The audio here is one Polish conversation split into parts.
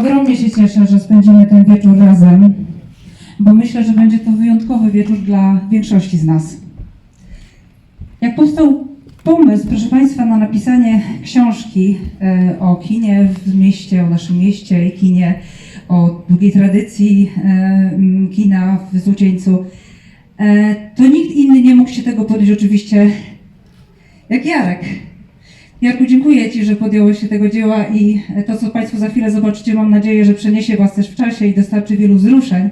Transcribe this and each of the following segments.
Ogromnie się cieszę, że spędzimy ten wieczór razem, bo myślę, że będzie to wyjątkowy wieczór dla większości z nas. Jak powstał pomysł, proszę Państwa, na napisanie książki e, o kinie w mieście, o naszym mieście i kinie, o długiej tradycji e, kina w Złocieńcu, e, to nikt inny nie mógł się tego podjąć oczywiście jak Jarek. Jarku, dziękuję Ci, że podjąłeś się tego dzieła i to, co Państwo za chwilę zobaczycie, mam nadzieję, że przeniesie Was też w czasie i dostarczy wielu wzruszeń,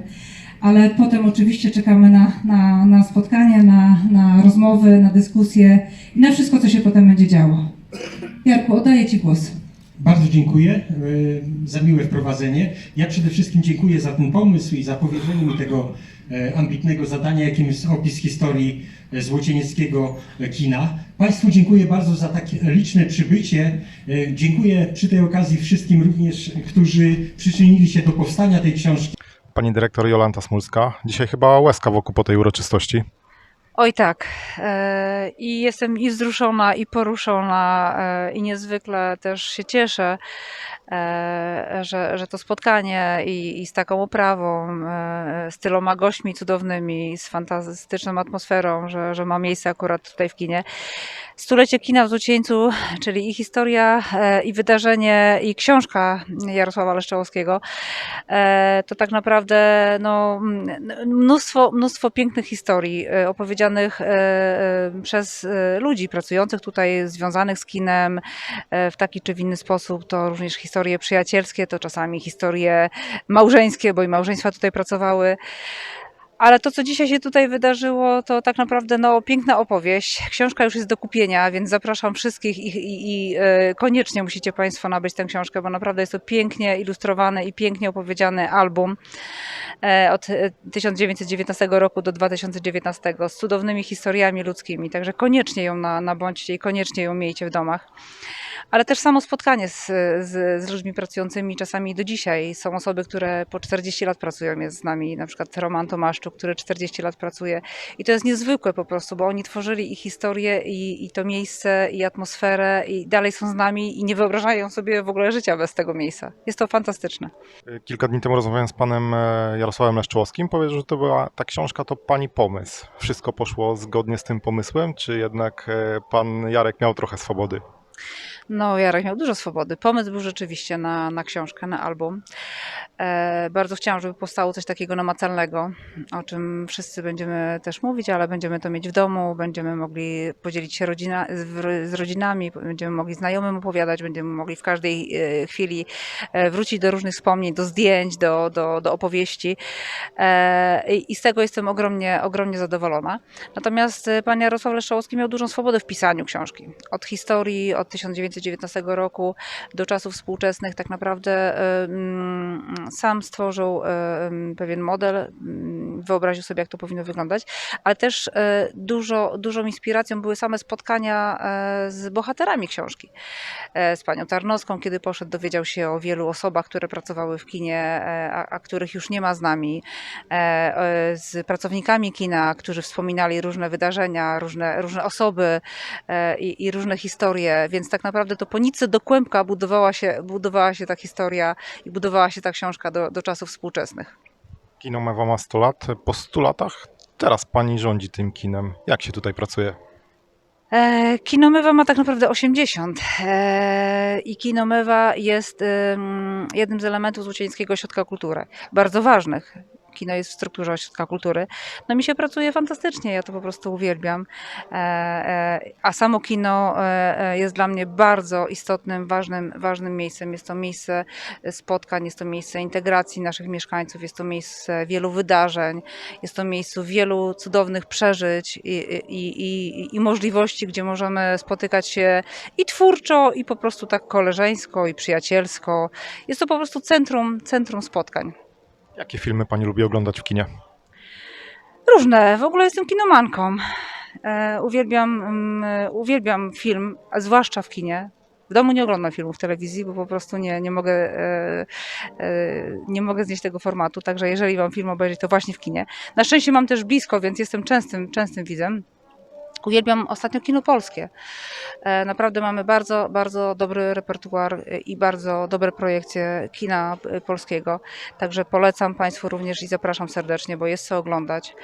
ale potem oczywiście czekamy na, na, na spotkanie, na, na rozmowy, na dyskusje i na wszystko, co się potem będzie działo. Jarku, oddaję Ci głos. Bardzo dziękuję e, za miłe wprowadzenie. Ja przede wszystkim dziękuję za ten pomysł i za powierzenie mi tego ambitnego zadania, jakim jest opis historii e, złocienieckiego e, kina. Państwu dziękuję bardzo za tak liczne przybycie. E, Dziękuję przy tej okazji wszystkim również, którzy przyczynili się do powstania tej książki. Pani dyrektor Jolanta Smulska. Dzisiaj chyba łezka wokół po tej uroczystości. Oj tak. E, I jestem i wzruszona, i poruszona, e, i niezwykle też się cieszę, e, że, że to spotkanie i, i z taką oprawą, e, z tyloma gośćmi cudownymi, z fantastyczną atmosferą, że, że ma miejsce akurat tutaj w kinie. Stulecie kina w Złocieńcu, czyli i historia, e, i wydarzenie, i książka Jarosława Leszczałowskiego, e, to tak naprawdę no, mnóstwo, mnóstwo pięknych historii e, opowiedzianych e, e, przez e, ludzi pracujących tutaj, związanych z kinem e, w taki czy w inny sposób. To również historie przyjacielskie, to czasami historie małżeńskie, bo i małżeństwa tutaj pracowały. Ale to, co dzisiaj się tutaj wydarzyło, to tak naprawdę no, piękna opowieść. Książka już jest do kupienia, więc zapraszam wszystkich i, i, i e, koniecznie musicie Państwo nabyć tę książkę, bo naprawdę jest to pięknie ilustrowany i pięknie opowiedziany album e, od e, 1919 roku do 2019 z cudownymi historiami ludzkimi. Także koniecznie ją na, nabądźcie i koniecznie ją miejcie w domach. Ale też samo spotkanie z, z, z ludźmi pracującymi czasami do dzisiaj. Są osoby, które po 40 lat pracują jest z nami, na przykład Roman Tomaszczuk, który 40 lat pracuje. I to jest niezwykłe po prostu, bo oni tworzyli i historię, i, i to miejsce, i atmosferę, i dalej są z nami i nie wyobrażają sobie w ogóle życia bez tego miejsca. Jest to fantastyczne. Kilka dni temu rozmawiałem z panem e, Jarosławem Leszczowskim. Powiedział, że to była ta książka to pani pomysł. Wszystko poszło zgodnie z tym pomysłem, czy jednak e, pan Jarek miał trochę swobody? No, Jarek miał dużo swobody. Pomysł był rzeczywiście na, na książkę, na album. E, bardzo chciałam, żeby powstało coś takiego namacalnego, o czym wszyscy będziemy też mówić, ale będziemy to mieć w domu, będziemy mogli podzielić się rodzina, z, z rodzinami, będziemy mogli znajomym opowiadać, będziemy mogli w każdej e, chwili e, wrócić do różnych wspomnień, do zdjęć, do, do, do opowieści. E, i, z tego jestem ogromnie, ogromnie zadowolona. Natomiast e, pan Jarosław Leszczałowski miał dużą swobodę w pisaniu książki. Od historii, od 1919 roku do czasów współczesnych tak naprawdę e, mm, sam stworzył e, mm, pewien model, mm, wyobraził sobie, jak to powinno wyglądać, ale też e, dużo, dużą inspiracją były same spotkania z bohaterami książki. Z panią Tarnowską, kiedy poszedł, dowiedział się o wielu osobach, które pracowały w kinie, a, a których już nie ma z nami. Z pracownikami kina, którzy wspominali różne wydarzenia, różne, różne osoby i, i różne historie, więc tak naprawdę to po nitce do kłębka budowała się, budowała się ta historia i budowała się ta książka do, do czasów współczesnych. Kino Mewa ma 100 lat. Po 100 latach teraz pani rządzi tym kinem. Jak się tutaj pracuje? E, Kinomewa ma tak naprawdę 80 e, i Kinomewa jest jednym z elementów Złocieńskiego Ośrodka Kultury, bardzo ważnych. Kino jest w strukturze ośrodka kultury. No mi się pracuje fantastycznie, ja to po prostu uwielbiam. E, e, A samo kino e, jest dla mnie bardzo istotnym, ważnym, ważnym miejscem. Jest to miejsce spotkań, jest to miejsce integracji naszych mieszkańców, jest to miejsce wielu wydarzeń, jest to miejsce wielu cudownych przeżyć i, i, i, i możliwości, gdzie możemy spotykać się i twórczo, i po prostu tak koleżeńsko, i przyjacielsko. Jest to po prostu centrum, centrum spotkań. Jakie filmy pani lubi oglądać w kinie? Różne. W ogóle jestem kinomanką. E, uwielbiam, mm, uwielbiam film, zwłaszcza w kinie. W domu nie oglądam filmów w telewizji, bo po prostu nie, nie, mogę, e, e, nie mogę znieść tego formatu. Także jeżeli mam film obejrzeć, to właśnie w kinie. Na szczęście mam też blisko, więc jestem częstym, częstym widzem. Uwielbiam ostatnio kino polskie. E, Naprawdę mamy bardzo, bardzo dobry repertuar i bardzo dobre projekcje kina e, polskiego. Także polecam Państwu również i zapraszam serdecznie, bo jest co oglądać.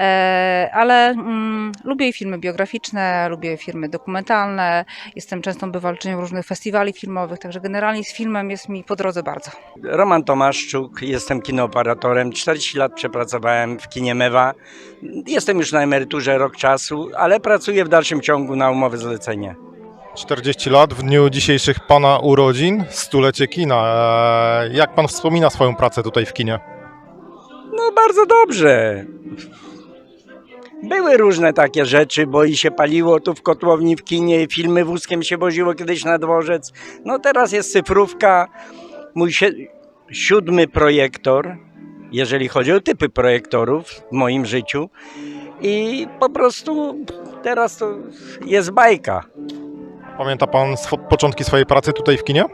E, Ale mm, lubię filmy biograficzne, lubię filmy dokumentalne. Jestem częstą bywalczynią różnych festiwali filmowych, także generalnie z filmem jest mi po drodze bardzo. Roman Tomaszczuk, jestem kinooperatorem. 40 lat przepracowałem w kinie Mewa. Jestem już na emeryturze rok czasu, ale pracuję w dalszym ciągu na umowę zlecenie. 40 lat w dniu dzisiejszych pana urodzin, stulecie kina. Eee, Jak pan wspomina swoją pracę tutaj w kinie? No bardzo dobrze. Były różne takie rzeczy, bo i się paliło tu w kotłowni w kinie, filmy wózkiem się woziło kiedyś na dworzec. No teraz jest cyfrówka. Mój si- siódmy projektor, jeżeli chodzi o typy projektorów w moim życiu. I po prostu teraz to jest bajka. Pamięta pan swo- początki swojej pracy tutaj w kinie?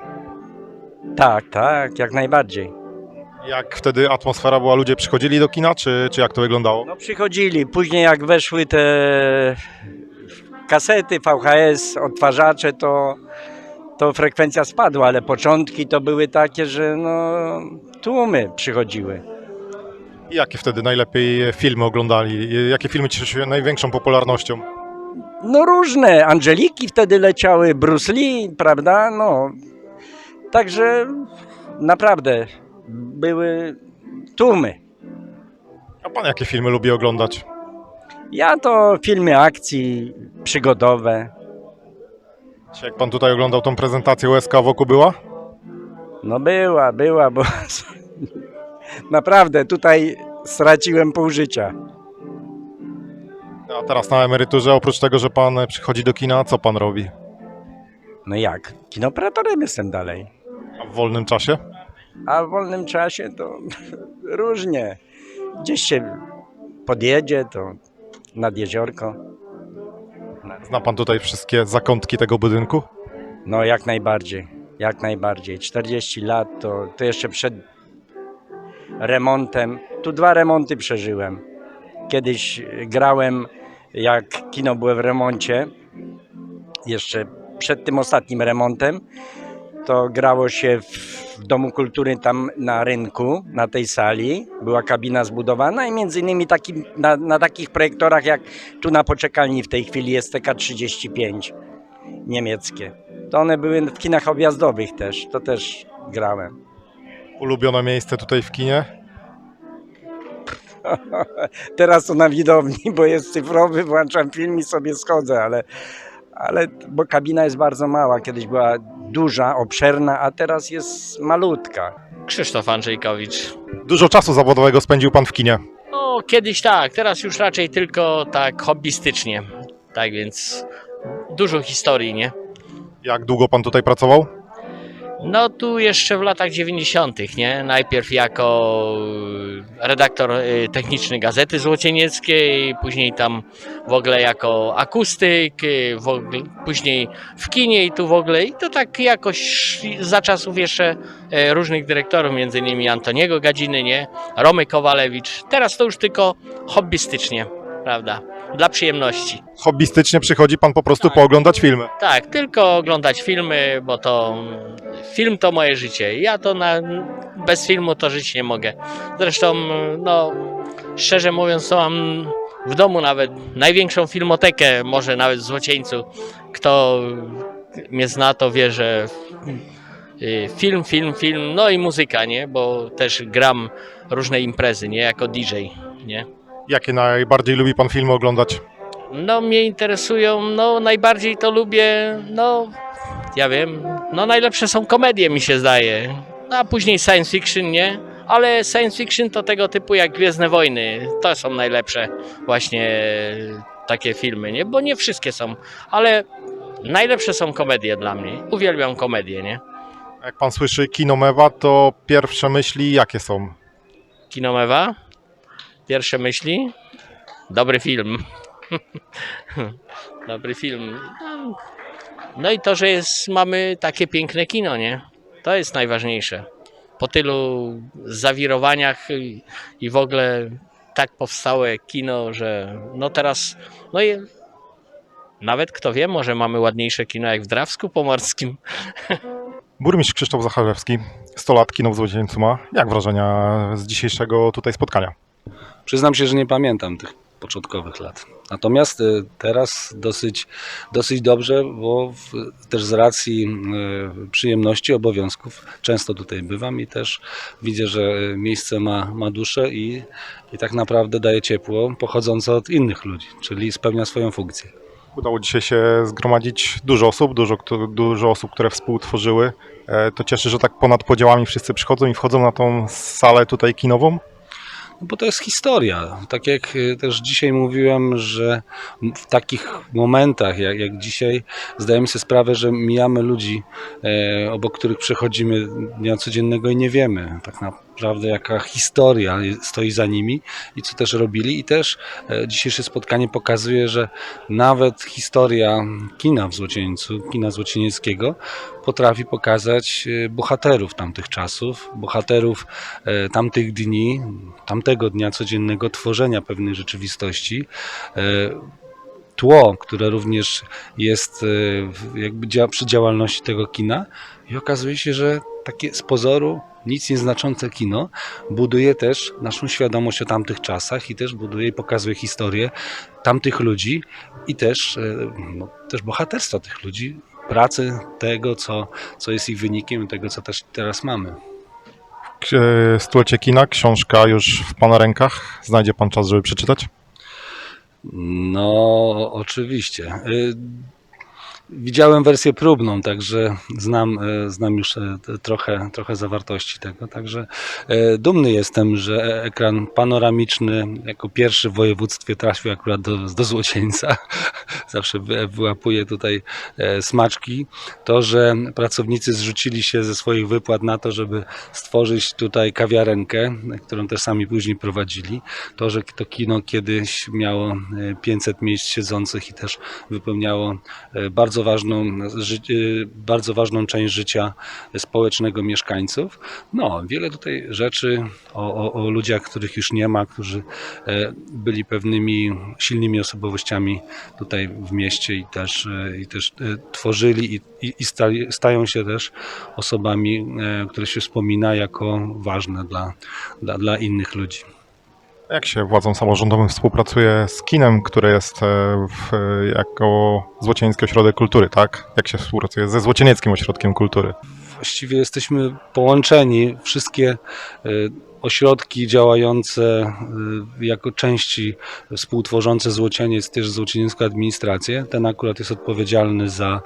Tak, tak, jak najbardziej. Jak wtedy atmosfera była, ludzie przychodzili do kina, czy, czy jak to wyglądało? No przychodzili, później jak weszły te kasety, VHS, odtwarzacze, to, to frekwencja spadła, ale początki to były takie, że no, tłumy przychodziły. Jakie wtedy najlepiej filmy oglądali? Jakie filmy cieszyły się największą popularnością? No różne, Angeliki wtedy leciały, Bruce Lee, prawda, no. Także naprawdę były tłumy. A pan jakie filmy lubi oglądać? Ja to filmy akcji przygodowe, Czy jak pan tutaj oglądał tą prezentację USK wokół była? No była, była, bo naprawdę tutaj straciłem pół życia. A teraz na emeryturze, oprócz tego, że pan przychodzi do kina, co pan robi? No jak? Kinoperatorem jestem dalej. A w wolnym czasie? A w wolnym czasie to różnie. Gdzieś się podjedzie, to nad jeziorko. Zna pan tutaj wszystkie zakątki tego budynku? No jak najbardziej, jak najbardziej. 40 lat to, to jeszcze przed remontem. Tu dwa remonty przeżyłem. Kiedyś grałem, jak kino było w remoncie, jeszcze przed tym ostatnim remontem, to grało się w, Domu Kultury tam na rynku, na tej sali. Była kabina zbudowana i między innymi takim, na, na takich projektorach jak tu na poczekalni w tej chwili jest TK35 niemieckie. To one były w kinach objazdowych też, to też grałem. Ulubione miejsce tutaj w kinie? Teraz to na widowni, bo jest cyfrowy, włączam film i sobie schodzę, ale, ale bo kabina jest bardzo mała. Kiedyś była duża, obszerna, a teraz jest malutka. Krzysztof Andrzejkowicz. Dużo czasu zawodowego spędził pan w kinie. No, kiedyś tak, teraz już raczej tylko tak hobbystycznie. Tak więc dużo historii, nie? Jak długo pan tutaj pracował? No tu jeszcze w latach 90., nie? Najpierw jako y, redaktor y, techniczny Gazety Złocienieckiej, później tam w ogóle jako akustyk, y, w ogóle, później w kinie i tu w ogóle. I to tak jakoś za czasów jeszcze e, różnych dyrektorów, między innymi Antoniego Gadziny, nie? Romy Kowalewicz. Teraz to już tylko hobbystycznie, prawda? Dla przyjemności. Hobbystycznie przychodzi pan po prostu pooglądać filmy. Tak, tylko oglądać filmy, bo to film to moje życie. Ja to na, bez filmu to żyć nie mogę. Zresztą, no, szczerze mówiąc, to mam w domu nawet największą filmotekę, może nawet w Złocieńcu. Kto mnie zna, to wie, że y, film, film, film, no i muzyka, nie? Bo też gram różne imprezy, nie? Jako DJ, nie? Jakie najbardziej lubi pan filmy oglądać? No mnie interesują, no najbardziej to lubię, no ja wiem, no najlepsze są komedie mi się zdaje, no, a później science fiction, nie? Ale science fiction to tego typu jak Gwiezdne Wojny, to są najlepsze właśnie takie filmy, nie? Bo nie wszystkie są, ale najlepsze są komedie dla mnie, uwielbiam komedie, nie? Jak pan słyszy kino Mewa, to pierwsze myśli jakie są? Kinomewa, pierwsze myśli, dobry film. Dobry film. No, i to, że jest, mamy takie piękne kino, nie? To jest najważniejsze. Po tylu zawirowaniach i, w ogóle tak powstałe kino, że no teraz, no i Nawet kto wie, może mamy ładniejsze kino jak w Drawsku Pomorskim. Burmistrz Krzysztof Zacharzewski 100 lat kino w Złocieńcu ma. Jak wrażenia z dzisiejszego tutaj spotkania? Przyznam się, że nie pamiętam tych początkowych lat. Natomiast y, teraz dosyć, dosyć dobrze, bo w, też z racji y, przyjemności, obowiązków często tutaj bywam i też widzę, że miejsce ma, ma duszę i, i tak naprawdę daje ciepło pochodzące od innych ludzi, czyli spełnia swoją funkcję. Udało dzisiaj się zgromadzić dużo osób, dużo, dużo osób, które współtworzyły. E, To cieszy, że tak ponad podziałami wszyscy przychodzą i wchodzą na tą salę tutaj kinową. No bo to jest historia. Tak jak y, też dzisiaj mówiłem, że w takich momentach jak, jak dzisiaj zdajemy sobie sprawę, że mijamy ludzi, e, obok których przechodzimy dnia codziennego i nie wiemy tak naprawdę jaka historia stoi za nimi i co też robili. I też e, dzisiejsze spotkanie pokazuje, że nawet historia kina w Złocieńcu, kina złocienieckiego potrafi pokazać e, bohaterów tamtych czasów, bohaterów e, tamtych dni, tamtego dnia codziennego tworzenia pewnej rzeczywistości. Tło, które również jest jakby przy działalności tego kina i okazuje się, że takie z pozoru nic nieznaczące kino buduje też naszą świadomość o tamtych czasach i też buduje i pokazuje historię tamtych ludzi i też, e, no, też bohaterstwa tych ludzi, pracy tego, co, co jest ich wynikiem, tego, co też teraz mamy. E, Stulecie kina, książka już w Pana rękach. Znajdzie Pan czas, żeby przeczytać? No, oczywiście. Widziałem wersję próbną, także znam, e, znam już e, trochę, trochę zawartości tego. Także e, dumny jestem, że ekran panoramiczny jako pierwszy w województwie trafił akurat do, do Złocieńca. Zawsze wy- wyłapuję tutaj smaczki. To, że pracownicy zrzucili się ze swoich wypłat na to, żeby stworzyć tutaj kawiarenkę, którą też sami później prowadzili. To, że to kino kiedyś miało e, 500 miejsc siedzących i też wypełniało e, bardzo ważną, e, bardzo ważną część życia społecznego mieszkańców. No, wiele tutaj rzeczy o, o, o ludziach, których już nie ma, którzy e, byli pewnymi silnymi osobowościami tutaj w mieście i też, e, i też e, tworzyli i, i, stali, stają się też osobami, które się wspomina jako ważne dla, dla, dla innych ludzi. Jak się władzom samorządowym współpracuje z kinem, które jest e, w, jako Złocieniecki Ośrodek Kultury, tak? Jak się współpracuje ze Złocienieckim Ośrodkiem Kultury? Właściwie jesteśmy połączeni, wszystkie e, ośrodki działające y, jako części współtworzące Złocieniec, też złocieniecką administrację. Ten akurat jest odpowiedzialny za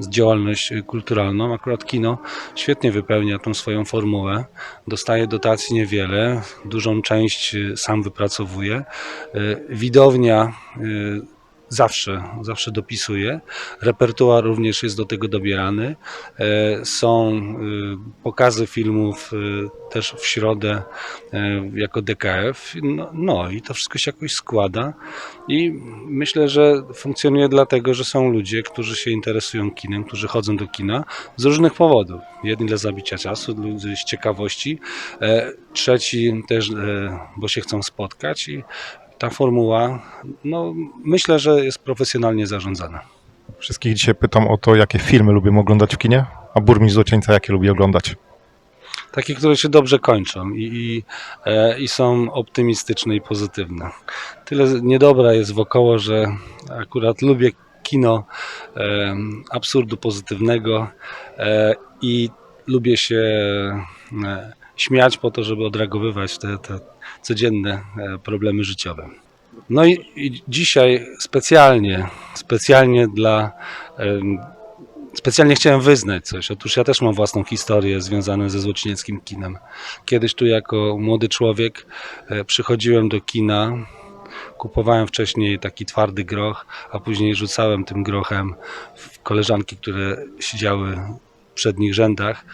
działalność kulturalną. Akurat kino świetnie wypełnia tą swoją formułę. Dostaje dotacji niewiele, dużą część y, sam wypracowuje. Widownia zawsze, zawsze dopisuje. Repertuar również jest do tego dobierany. E, Są y, pokazy filmów y, też w środę e, jako DKF. No, no i to wszystko się jakoś składa i myślę, że funkcjonuje dlatego, że są ludzie, którzy się interesują kinem, którzy chodzą do kina z różnych powodów. Jedni dla zabicia czasu, drudzy z ciekawości, e, trzeci też, e, bo się chcą spotkać i ta formuła, no myślę, że jest profesjonalnie zarządzana. Wszystkich dzisiaj pytam o to, jakie filmy lubię oglądać w kinie, a burmistrz Złocieńca jakie lubi oglądać. Takie, które się dobrze kończą i, i, e, i są optymistyczne i pozytywne. Tyle niedobra jest wokoło, że akurat lubię kino e, absurdu pozytywnego e, i lubię się e, śmiać po to, żeby odreagowywać te, te codzienne e, problemy życiowe. No i, i dzisiaj specjalnie, specjalnie dla Specjalnie chciałem wyznać coś. Otóż ja też mam własną historię związaną ze złocinieckim kinem. Kiedyś tu jako młody człowiek e, przychodziłem do kina, kupowałem wcześniej taki twardy groch, a później rzucałem tym grochem w koleżanki, które siedziały w przednich rzędach.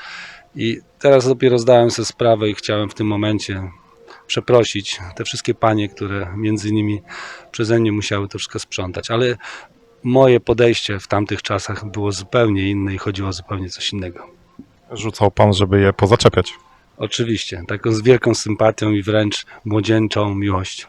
I teraz dopiero zdałem sobie sprawę i chciałem w tym momencie przeprosić te wszystkie panie, które między innymi przeze mnie musiały to wszystko sprzątać. Ale moje podejście w tamtych czasach było zupełnie inne i chodziło o zupełnie coś innego. Rzucał pan, żeby je pozaczepiać. Oczywiście, taką z wielką sympatią i wręcz młodzieńczą miłością.